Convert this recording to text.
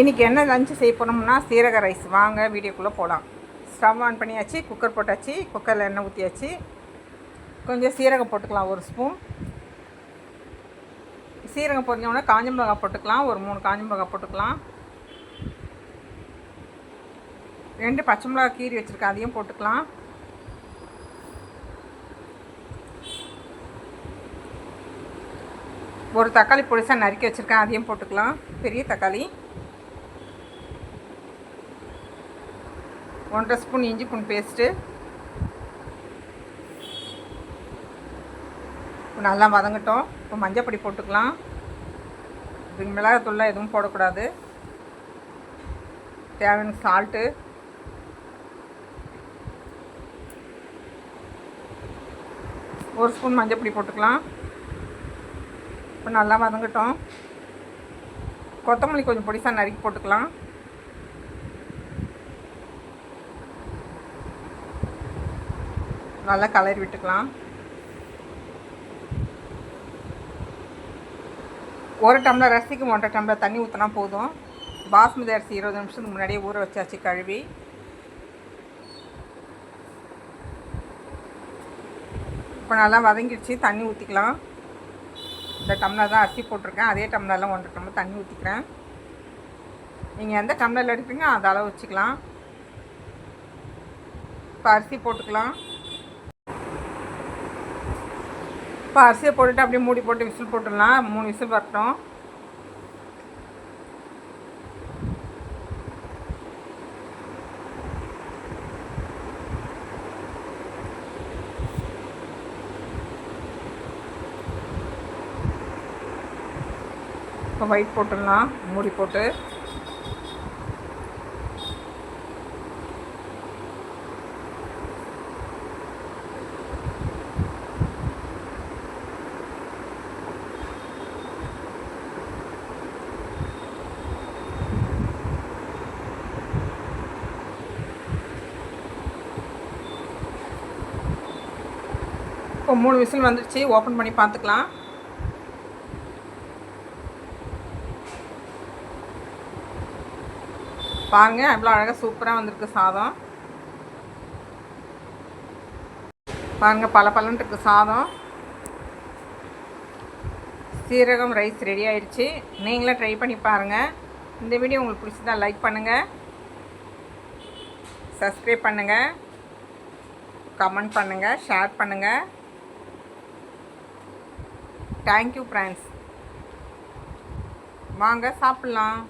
இன்றைக்கி என்ன லஞ்சு செய்ய போனோம்னா சீரக ரைஸ் வாங்க வீடியோக்குள்ளே போகலாம் ஸ்டவ் ஆன் பண்ணியாச்சு குக்கர் போட்டாச்சு குக்கரில் எண்ணெய் ஊற்றியாச்சு கொஞ்சம் சீரகம் போட்டுக்கலாம் ஒரு ஸ்பூன் சீரகம் பொரிஞ்சோடனே காஞ்ச மிளகா போட்டுக்கலாம் ஒரு மூணு காஞ்ச மிளகா போட்டுக்கலாம். ரெண்டு பச்சை மிளகா கீரி வச்சுருக்கேன் அதையும் போட்டுக்கலாம். ஒரு தக்காளி பொடிசாக நறுக்கி வச்சுருக்கேன் அதையும் போட்டுக்கலாம். பெரிய தக்காளி. ஒன்றரை ஸ்பூன் இஞ்சி பூன் பேஸ்ட்டு. நல்லா வதங்கட்டும். இப்போ மஞ்சள் பொடி போட்டுக்கலாம். இதுக்கு மிளகாத்தூள்லாம் எதுவும் போடக்கூடாது. தேவையான சால்ட்டு ஒரு ஸ்பூன் மஞ்சள் பொடி போட்டுக்கலாம். இப்போ நல்லா வதங்கட்டும். கொத்தமல்லி கொஞ்சம் பொடிசாக நறுக்கி போட்டுக்கலாம். நல்லா கலர் விட்டுக்கலாம். ஒரு டம்ளர் அரிசிக்கு ஒன்றரை டம்ளர் தண்ணி ஊற்றினா போதும். பாஸ்மதி அரிசி இருபது நிமிஷத்துக்கு முன்னாடியே ஊற வச்சாச்சு கழுவி. இப்போ நல்லா வதங்கிடுச்சு தண்ணி ஊற்றிக்கலாம் இந்த டம்ளர் தான் அரிசி போட்டிருக்கேன். அதே டம்ளரில் ஒன்றரை டம்ளர் தண்ணி ஊற்றிக்கிறேன் நீங்கள் எந்த டம்ளரில் எடுப்பீங்க அதை அளவு வச்சுக்கலாம். இப்போ அரிசி போட்டுக்கலாம். இப்போ அரிசியை போட்டுட்டு அப்படியே மூடி போட்டு விசில் போட்டுடலாம். மூணு விசில் வரட்டும். இப்போ ஒயிட் போட்டுடலாம். மூடி போட்டு. இப்போ மூணு விசில் வந்துடுச்சு ஓப்பன் பண்ணி பார்த்துக்கலாம். பாருங்க எவ்வளோ அழகாக சூப்பராக வந்திருக்கு சாதம். பாருங்க பல பலன் இருக்கு சாதம். சீரகம் ரைஸ் ரெடி ஆயிடுச்சு நீங்களே ட்ரை பண்ணி பாருங்கள் இந்த வீடியோ உங்களுக்கு பிடிச்சதா லைக் பண்ணுங்கள் சப்ஸ்கிரைப் பண்ணுங்கள் கமெண்ட் பண்ணுங்கள் ஷேர் பண்ணுங்கள் தேங்க்யூ ஃப்ரெண்ட்ஸ் வாங்க சாப்பிட்லாம்.